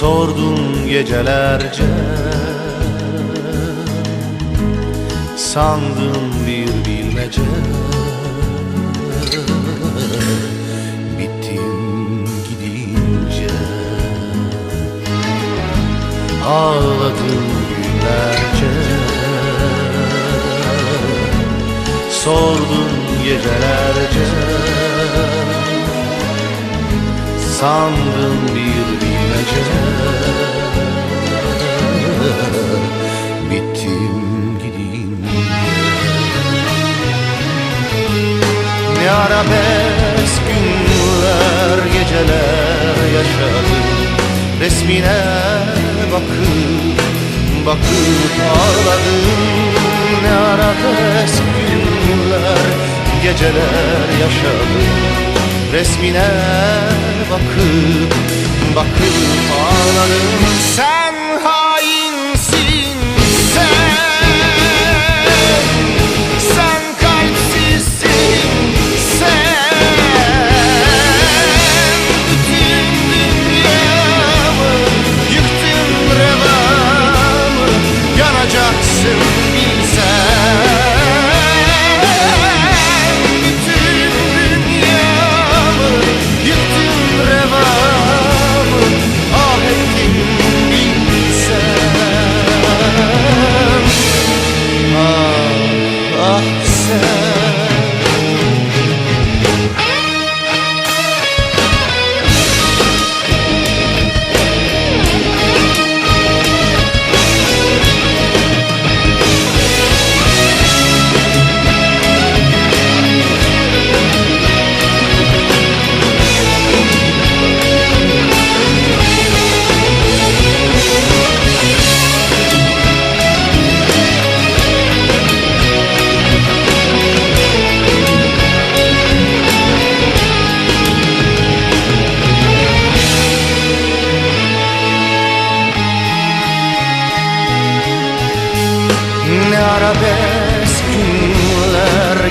Sordum gecelerce. Sandım bir bilmece. Bittim gidince. Ağladım günlerce. Sordum gecelerce. Sandım bir bilmece Bittim gidince günler geceler yaşadım. Resmine bakıp bakıp ağladım. Ne arabesk günler geceler yaşadım. Resmine bakıp bakıp ağladım Sen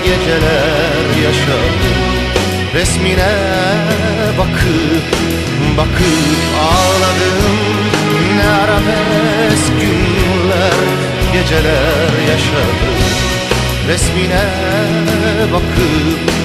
geceler yaşadım Resmine bakıp bakıp ağladım. Ne arabesk günler geceler yaşadım Resmine bakıp